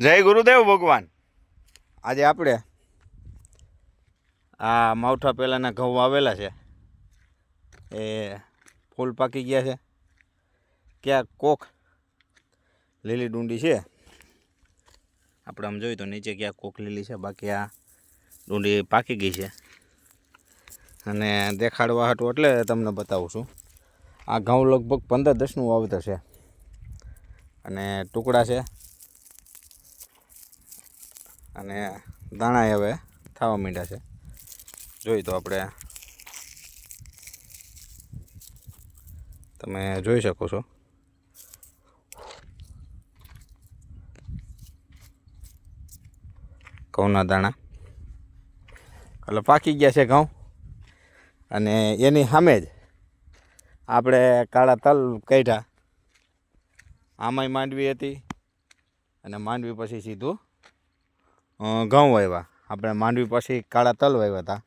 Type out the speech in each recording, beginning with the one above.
જય ગુરુદેવ ભગવાન. આજે આપણે આ માવઠા પહેલાંના ઘઉં આવેલા છે. એ ફૂલ પાકી ગયા છે. ક્યાંક કોક લીલી ડુંડી છે. આપણે આમ જોઈએ તો નીચે ક્યાંક કોક લીલી છે, બાકી આ ડુંડી પાકી ગઈ છે. અને દેખાડવા હતું એટલે તમને બતાવું છું. આ ઘઉં લગભગ પંદર દસનું વાવેતર છે. અને ટુકડા છે. અને દાણા હવે થવા માંડ્યા છે. જોઈ તો આપણે તમે જોઈ શકો છો. ઘઉંના દાણા. એટલે પાકી ગયા છે ઘઉં. અને એની સામે જ આપણે કાળા તલ કાઢ્યા. આમાંય માંડવી હતી અને માંડવી પછી સીધું ઘઉં વાવ્યા. આપણે માંડવી પછી કાળા તલ વાવ્યા હતા.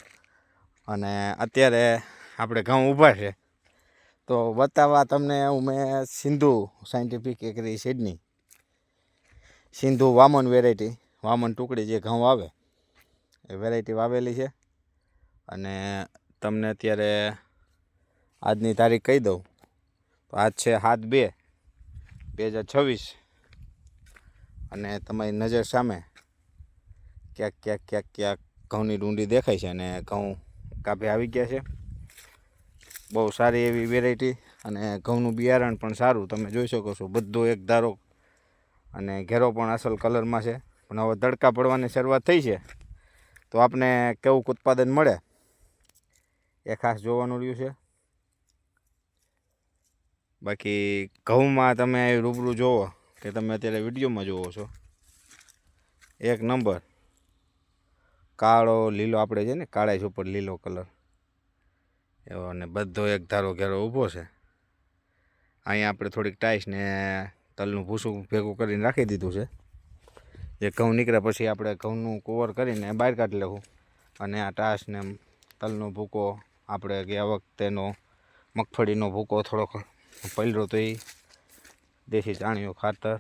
અને અત્યારે આપણે ઘઉં ઊભા છે. તો બતાવવા તમને હું મેં સિંધુ સાયન્ટિફિક એકરી સિડની સિંધુ વામન વેરાયટી વામન ટુકડી જે ઘઉં આવે એ વેરાયટી વાવેલી છે. અને તમને અત્યારે આજની તારીખ કહી દઉં. તો આજ છે સાત બે બે હજાર છવ્વીસ. અને તમારી નજર સામે ક્યાંક ક્યાંક ક્યાંક ક્યાંક ઘઉંની ડુંડી દેખાય છે અને ઘઉં કાપે આવી ગયા છે. બહુ સારી એવી વેરાયટી અને ઘઉંનું બિયારણ પણ સારું, તમે જોઈ શકો છો. બધું એક ધારો અને ઘેરો પણ અસલ કલરમાં છે. પણ હવે તડકા પડવાની શરૂઆત થઈ છે. તો આપને કેવું ઉત્પાદન મળે? એ ખાસ જોવાનું રહ્યું છે. બાકી ઘઉંમાં તમે રૂબરૂ જોવો કે તમે અત્યારે વિડીયોમાં જોવો છો. એક નંબર. કાળો, લીલો, આપણે છે ને, કાળા ઉપર લીલો કલર એવો અને બધો એક ધારો ઘેરો ઊભો છે. અહીંયા આપણે થોડીક ટાઈસ ને તલનું ભૂસું ભેગું કરીને રાખી દીધું છે. જે ઘઉં નીકળે પછી આપણે ઘઉંનું કવર કરીને બહાર કાઢી લેવું અને આ ટાસ ને તલનો ભૂકો, આપણે ગયા વખતેનો મગફળીનો ભૂકો થોડોક પલરો તો એ દેશી ચાણીઓ ખાતર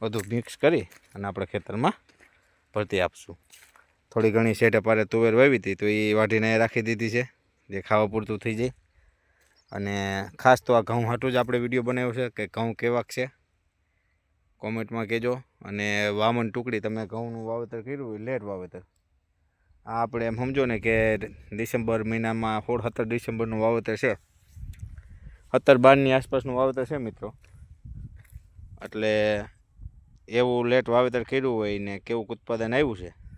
બધું મિક્સ કરી અને આપણે ખેતરમાં ભરતી આપશું. થોડી ઘણી શેઠે પારે તુવેર વાવી હતી, તો એ વાઢીને રાખી દીધી છે, જે ખાવા પૂરતું થઈ જાય. અને ખાસ તો આ ઘઉં હાટું જ આપણે વીડિયો બનાવ્યો છે, કે ઘઉં કેવાક છે, કોમેન્ટમાં કહેજો. અને વામન ટુકડી તમે ઘઉંનું વાવેતર કર્યું લેટ વાવેતર. આ આપણે એમ સમજો ને કે ડિસેમ્બર મહિનામાં સોળ સત્તર ડિસેમ્બરનું વાવેતર છે. સત્તર બારની આસપાસનું વાવેતર છે મિત્રો. એટલે એવું લેટ વાવેતર કર્યું હોય ને કેવું ઉત્પાદન આવ્યું છે.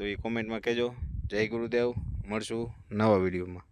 તો એ કોમેન્ટમાં કહેજો. જય ગુરુદેવ. મળશું નવા વિડીયોમાં.